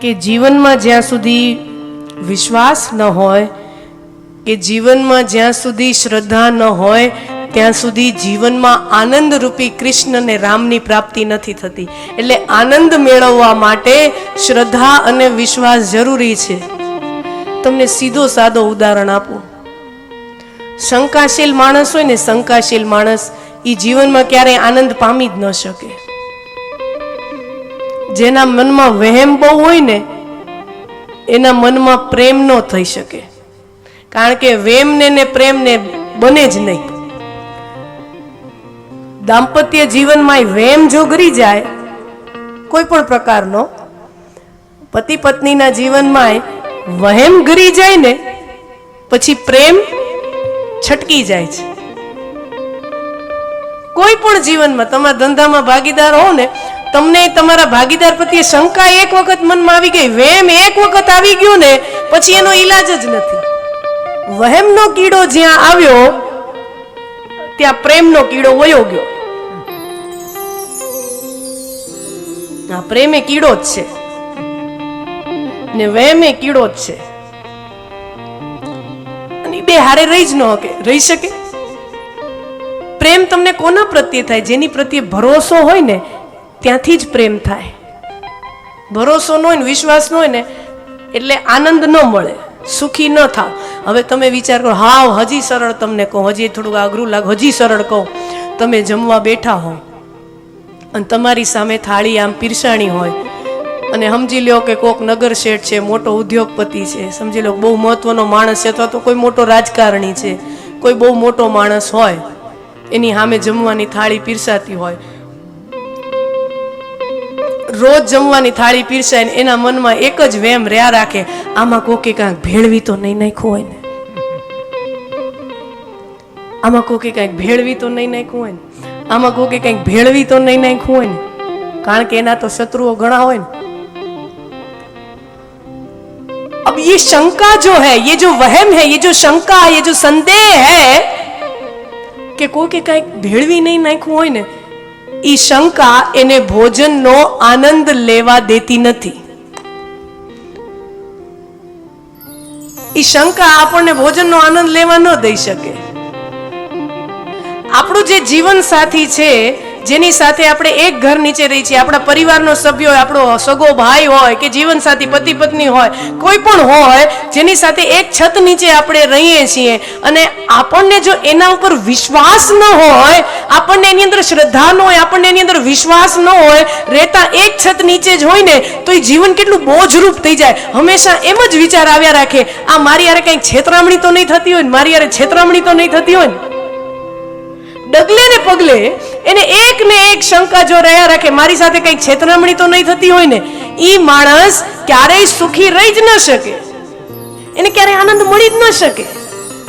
કે જીવનમાં જ્યાં સુધી વિશ્વાસ ન હોય, કે જીવનમાં જ્યાં સુધી શ્રદ્ધા ન હોય, ત્યાં સુધી જીવનમાં આનંદરૂપી કૃષ્ણ અને રામની પ્રાપ્તિ નથી થતી. એટલે આનંદ મેળવવા માટે શ્રદ્ધા અને વિશ્વાસ જરૂરી છે. તમને સીધો સાદો ઉદાહરણ આપું. શંકાશીલ માણસ હોય ને શંકાશીલ માણસ એ જીવનમાં ક્યારેય આનંદ પામી જ ન શકે. જેના મનમાં વહેમ બહુ હોય ને, એના મનમાં પ્રેમ ન થઈ શકે. કારણ કે વેમને ને પ્રેમને બને જ નહીં. દાંપત્ય જીવનમાં વેમ જો ગરી જાય, કોઈ પણ પ્રકારનો, પતિ પત્નીના જીવનમાં વહેમ ગરી જાય ને, પછી પ્રેમ છટકી જાય છે. કોઈ પણ જીવનમાં તમારા ધંધામાં ભાગીદાર હો ને તમને તમારા ભાગીદાર પ્રત્યે શંકા એક વખત મનમાં આવી ગઈ, વેમ એક વખત આવી ગયો ને, પછી એનો ઈલાજ જ નથી. વહેમનો કીડો જ્યાં આવ્યો, ત્યાં પ્રેમનો કીડો વયો ગયો. આ પ્રેમ કીડો જ છે. ને વહેમ કીડો જ છે. અને બે હારે રહી જ ન શકે રહી શકે. પ્રેમ તમને કોના પ્રત્યે થાય? જેની પ્રત્યે ભરોસો હોય ને ત્યાંથી જ પ્રેમ થાય. ભરોસો ન હોય ને, વિશ્વાસ ન હોય ને, એટલે આનંદ ન મળે, સુખી ન થાવ. હવે તમે વિચાર કરો, હાવ, હજી સરળ તમને કહું, હજી થોડુંક અઘરું લાગે, હજી સરળ કહું. તમે જમવા બેઠા હો અને તમારી સામે થાળી આમ પીરસાણી હોય, અને સમજી લ્યો કે કોક નગર શેઠ છે, મોટો ઉદ્યોગપતિ છે. સમજી લો, બહુ મહત્વનો માણસ છે, અથવા તો કોઈ મોટો રાજકારણી છે, કોઈ બહુ મોટો માણસ હોય, એની સામે જમવાની થાળી પીરસાતી હોય રોજ જમવાની થાળી પીરસાય ને એના મનમાં એક જ વેમ રહ્યા રાખે આમાં કોકે કાંઈક ભેળવી તો નહીં નાખ્યું હોય ને આમાં કોકે કાંઈક ભેળવી તો નહીં નાખ્યું હોય ને આમાં કોકે કંઈક ભેળવી તો નહીં નાખ્યું હોય ને કારણ કે એના તો શત્રુઓ ઘણા હોય ને अब ये शंका जो है ये जो वहम है ये जो शंका ये जो संदेह है કે કોઈ કે કંઈક ભેળવી નહીં નાખ્યું હોય ને ઈ શંકા એને ભોજનનો આનંદ લેવા દેતી નથી. એ શંકા આપણને ભોજનનો આનંદ લેવા ન દઈ શકે. આપણું જે જીવન સાથી છે જેની સાથે આપણે એક ઘર નીચે રહી છીએ. આપણા પરિવારનો સભ્ય હોય, આપણો સગો ભાઈ હોય કે જીવન સાથી પતિ પત્ની હોય, કોઈ પણ હોય, જેની સાથે એક છત નીચે આપણે રહીએ છીએ. અને આપણને જો એના ઉપર વિશ્વાસ ન હોય, આપણને એની અંદર શ્રદ્ધા ન હોય, આપણને એની અંદર વિશ્વાસ ન હોય, રહેતા એક છત નીચે જ હોય ને, તો એ જીવન કેટલું બોજરૂપ થઈ જાય. હંમેશા એમ જ વિચાર આવ્યા રાખે, આ મારી યારે કંઈક છેતરામણી તો નહીં થતી હોય ને? મારી યારે છેતરામણી તો નહીં થતી હોય ને? ડગલે પગલે એને એક ને એક શંકા જો રહ્યા રાખે, મારી સાથે કંઈક છેતરામણી તો નહીં થતી હોય ને? એ માણસ ક્યારેય સુખી રહી જ ન શકે. એને ક્યારેય આનંદ મળી જ ન શકે.